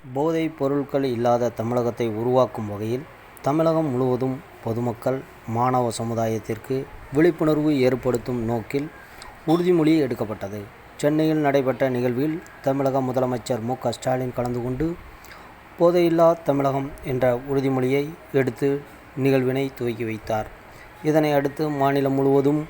போதைப் பொருட்கள் இல்லாத தமிழகத்தை உருவாக்கும் வகையில் தமிழகம் முழுவதும் பொதுமக்கள் மாணவ சமுதாயத்திற்கு விழிப்புணர்வு ஏற்படுத்தும் நோக்கில் உறுதிமொழி எடுக்கப்பட்டது. சென்னையில் நடைபெற்ற நிகழ்வில் தமிழக முதலமைச்சர் மு. க. ஸ்டாலின் கலந்து கொண்டு போதையில்லா தமிழகம் என்ற உறுதிமொழியை எடுத்து நிகழ்வினை துவக்கி வைத்தார். இதனை அடுத்து மாநிலம் முழுவதும்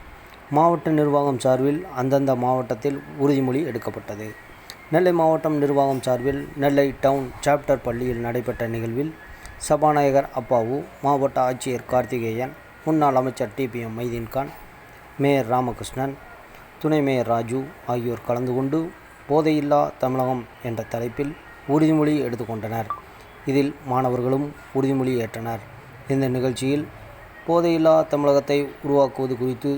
மாவட்ட நிர்வாகம் சார்பில் அந்தந்த மாவட்டத்தில் உறுதிமொழி எடுக்கப்பட்டது. நெல்லை மாவட்டம் நிர்வாகம் சார்பில் நெல்லை டவுன் சாப்டர் பள்ளியில் நடைபெற்ற நிகழ்வில் சபாநாயகர் அப்பாவு மாவட்ட ஆட்சியர் கார்த்திகேயன் முன்னாள் அமைச்சர் டிபிஎம் மைதீன்கான் மேயர் ராமகிருஷ்ணன் துணை மேயர் ராஜு ஆகியோர் கலந்து கொண்டு போதையில்லா தமிழகம் என்ற தலைப்பில் உறுதிமொழி எடுத்துக்கொண்டனர். இதில் மாணவர்களும் உறுதிமொழி ஏற்றனர். இந்த நிகழ்ச்சியில் போதையில்லா தமிழகத்தை உருவாக்குவது குறித்து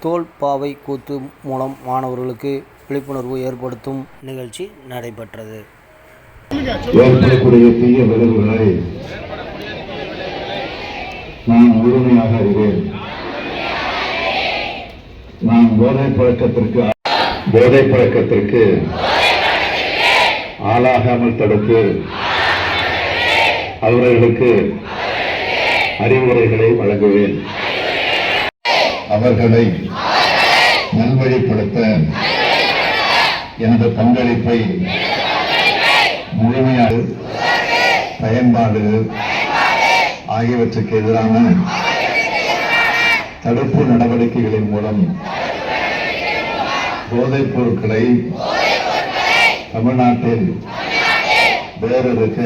தோல் பாவை கூத்து மூலம் மாணவர்களுக்கு விழிப்புணர்வு ஏற்படுத்தும் நிகழ்ச்சி நடைபெற்றது. ஏற்படக்கூடிய தீய விளைவுகளை நான் முழுமையாக அறிவேன். நான் போதை பழக்கத்திற்கு போதை பழக்கத்திற்கு ஆளாகாமல் தடுத்து அவர்களுக்கு அறிவுரைகளை வழங்குவேன். அவர்களை நல்வழிப்படுத்த எனது பங்களிப்பை முழுமையாக பயன்பாடு ஆகியவற்றுக்கு எதிரான தடுப்பு நடவடிக்கைகளின் மூலம் போதைப் பொருட்களை தமிழ்நாட்டில் வேறெடுக்க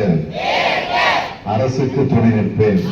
அரசுக்கு துணை நிற்பேன்.